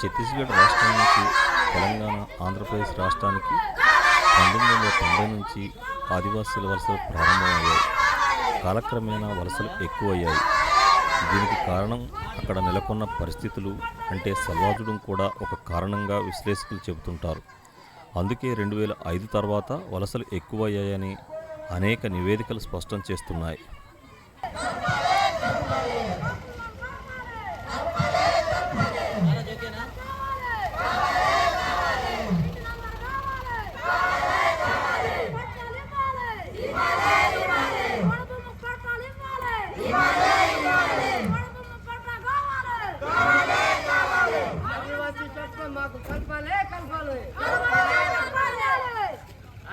ఛత్తీస్గఢ్ రాష్ట్రం నుంచి తెలంగాణ ఆంధ్రప్రదేశ్ రాష్ట్రానికి పంతొమ్మిది వందల తొంభై నుంచి ఆదివాసీల వలసలు ప్రారంభమయ్యాయి. కాలక్రమేణా వలసలు ఎక్కువయ్యాయి. దీనికి కారణం అక్కడ నెలకొన్న పరిస్థితులు అంటే సల్వాజుడం కూడా ఒక కారణంగా విశ్లేషకులు చెబుతుంటారు. అందుకే రెండు వేల ఐదు తర్వాత వలసలు ఎక్కువయ్యాయని అనేక నివేదికలు స్పష్టం చేస్తున్నాయి.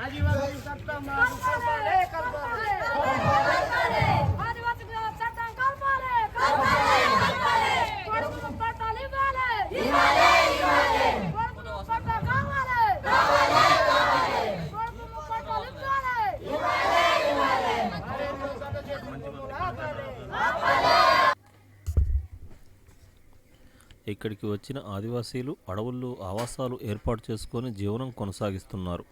आदिवासी सत्ता ఇక్కడికి వచ్చిన ఆదివాసీలు అడవుల్లో ఆవాసాలు ఏర్పాటు చేసుకొని జీవనం కొనసాగిస్తున్నారు.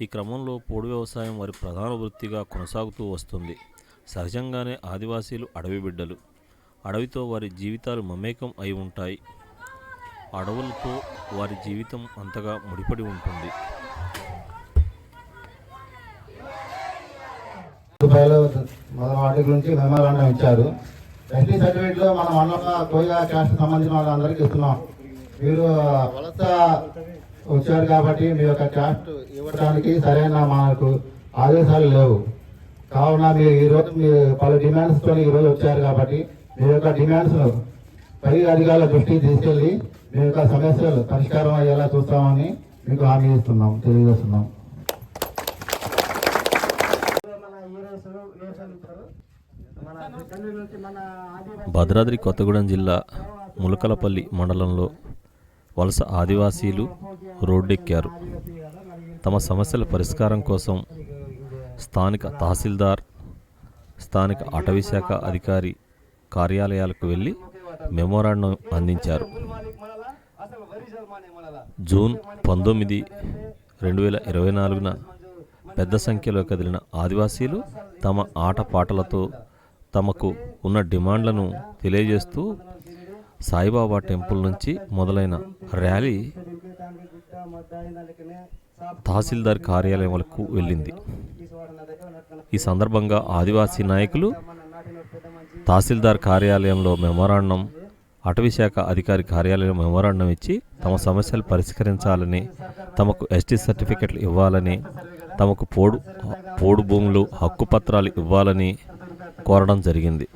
ఈ క్రమంలో పోడు వ్యవసాయం వారి ప్రధాన వృత్తిగా కొనసాగుతూ వస్తుంది. సహజంగానే ఆదివాసీలు అడవి బిడ్డలు. అడవితో వారి జీవితాలు మమేకం అయి ఉంటాయి. అడవులతో వారి జీవితం అంతగా ముడిపడి ఉంటుంది. రూపాయలు వాటి గురించి మెమోరాండం ఇచ్చారు. ఎస్టీ సర్టిఫికేట్లో మనం అన్న మండలంలో క్యాస్ట్ సంబంధించిన వాళ్ళందరికీ ఇస్తున్నాం. మీరు వలస వచ్చారు కాబట్టి మీ యొక్క క్యాస్ట్ ఇవ్వడానికి సరైన మనకు ఆదేశాలు లేవు. కావున మీరు ఈరోజు మీ మీరు పలు డిమాండ్స్ ఈరోజు వచ్చారు కాబట్టి మీ యొక్క డిమాండ్స్ను పై అధికారుల దృష్టికి తీసుకెళ్ళి మీ యొక్క సమస్యలు పరిష్కారం అయ్యేలా చూస్తామని మీకు హామీ ఇస్తున్నాం తెలియజేస్తున్నాం మన హీరోస్ వేషాలు ఇస్తారు మన తండ్రి నుంచి మన ఆదివాసీ భద్రాద్రి కొత్తగూడెం జిల్లా ములకలపల్లి మండలంలో వలస ఆదివాసీలు రోడ్డెక్కారు. తమ సమస్యల పరిష్కారం కోసం స్థానిక తహసీల్దార్ స్థానిక అటవీ శాఖ అధికారి కార్యాలయాలకు వెళ్ళి మెమోరాండం అందించారు. జూన్ పంతొమ్మిది రెండు వేల ఇరవై నాలుగున పెద్ద సంఖ్యలో కదిలిన ఆదివాసీలు తమ ఆటపాటలతో తమకు ఉన్న డిమాండ్లను తెలియజేస్తూ సాయిబాబా టెంపుల్ నుంచి మొదలైన ర్యాలీ తహసీల్దార్ కార్యాలయం వరకు వెళ్ళింది. ఈ సందర్భంగా ఆదివాసీ నాయకులు తహసీల్దార్ కార్యాలయంలో మెమోరాండం అటవీశాఖ అధికారి కార్యాలయం మెమోరాండం ఇచ్చి తమ సమస్యలు పరిష్కరించాలని తమకు ఎస్టీ సర్టిఫికెట్లు ఇవ్వాలని తమకు పోడు పోడు భూములు హక్కు పత్రాలు ఇవ్వాలని కోరడం జరిగింది.